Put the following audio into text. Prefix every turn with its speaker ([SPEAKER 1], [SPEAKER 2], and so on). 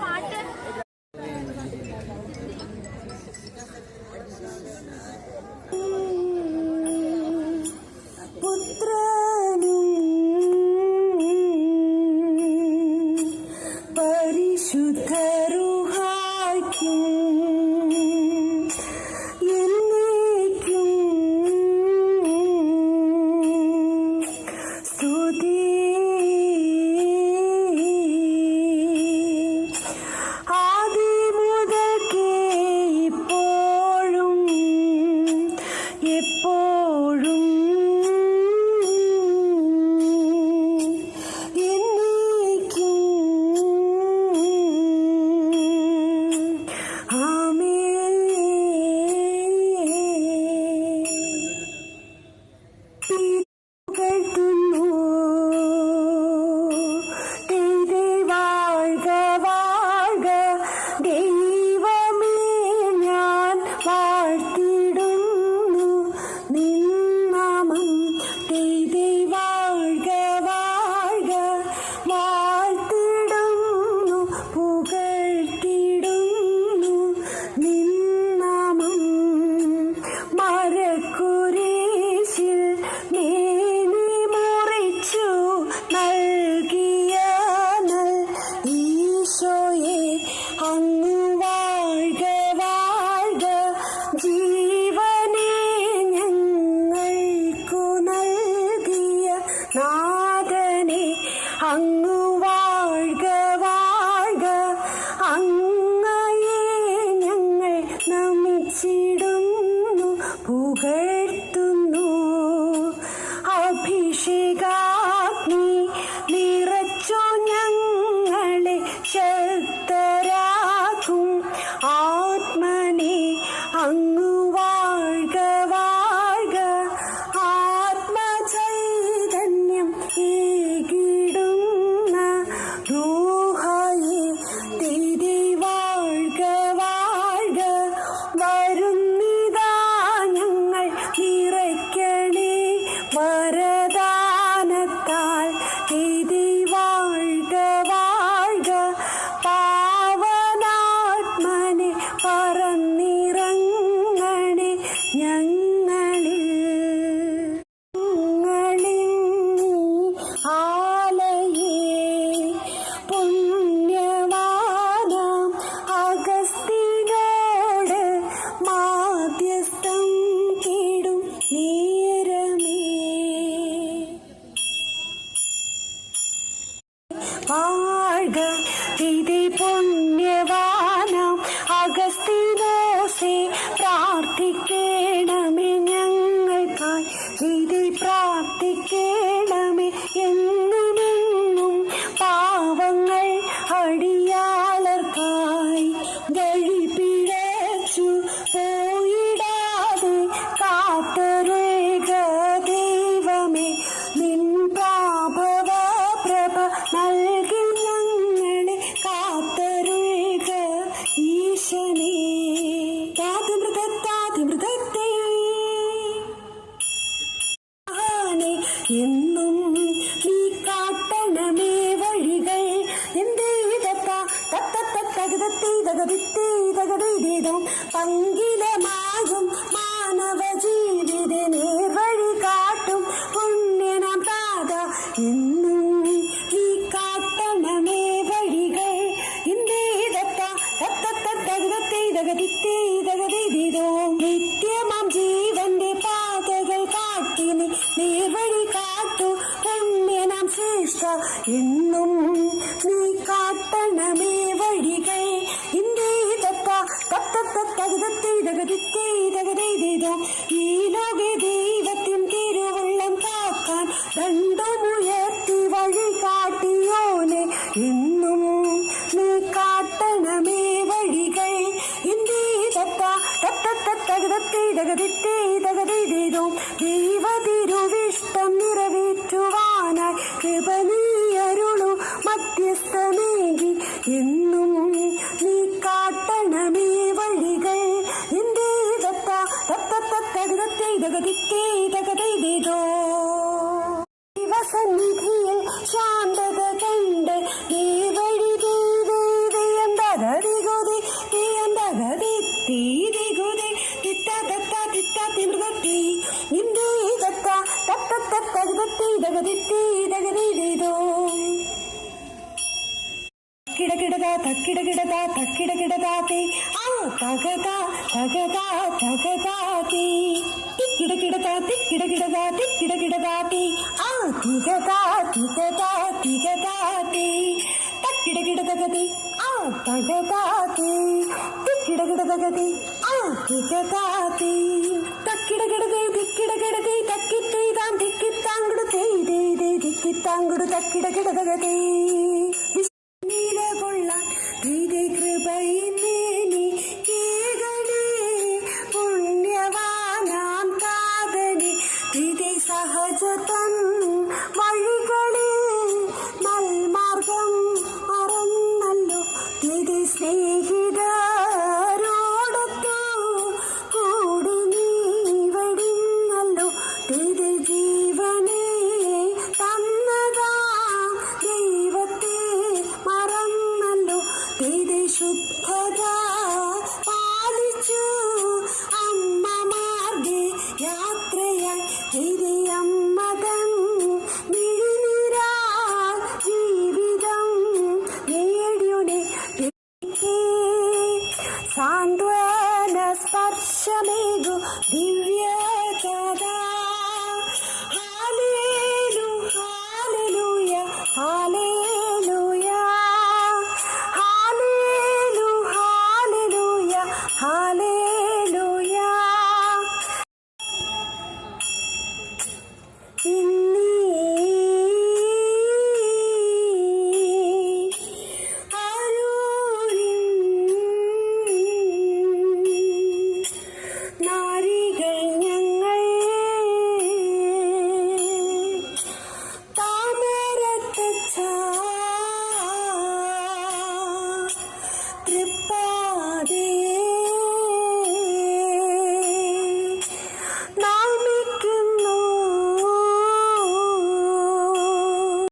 [SPEAKER 1] പാട്ട് പരിശുദ്ധ 嫦娥 வாழ்க இதே இன்னும் நீ காட்டணமே வழிகள். இந்த இதத்தா தத்த தத்தகுதத்தை தகுதித்தே தகுதி தீதம் பங்கில എന്നും നീ കാട്ടണമേ വഴികൾ. ഈ ലോക ദൈവത്തിൻ തിരുവള്ളം കാക്കാൻ രണ്ടുമുയർത്തി വഴി കാട്ടിയോനെ. എന്നും നീ കാട്ടണമേ വഴികൾ. ഇന്ത്യ നിറവേറ്റുവാനായി കൃപ தேசமேகி இன்னும் நீ காட்டணமே வழிகள். இந்தே தத்தா தத்த தத்தகத்தை தகதிக்கே தகதை தேதோ வசநிதியில் சாந்தத கண்டு நீ வழி தேது எந்தகதிகுதி நீ எந்தகதி தீதிகுதி. தித்த தத்த தித்த திருகத்தி இந்தே தத்தா தத்த தத்தகத்தை தகதித்தே தகதி தக்கிடகிடதா தக்கிடகிடதாக்கி ஆ தகதா தகதா தகதாக்கி திக்கிடகிடதா திக்கிடகிடதா திக்கிடகிடதாக்கி ஆ திகதா திகதா திகதாக்கி தக்கிடகிடதகதி ஆ தகதாக்கி திக்கிடகிடதகதி ஆ திகதாக்கி தக்கிடகிடதை திக்கிடகிடதை தக்கித்தை தான் திக்கித்தாங்குடு தேய் தேய் தேய் திக்கித்தாங்குடு தக்கிடகிடதகதே கிருபை மேலே সুখদা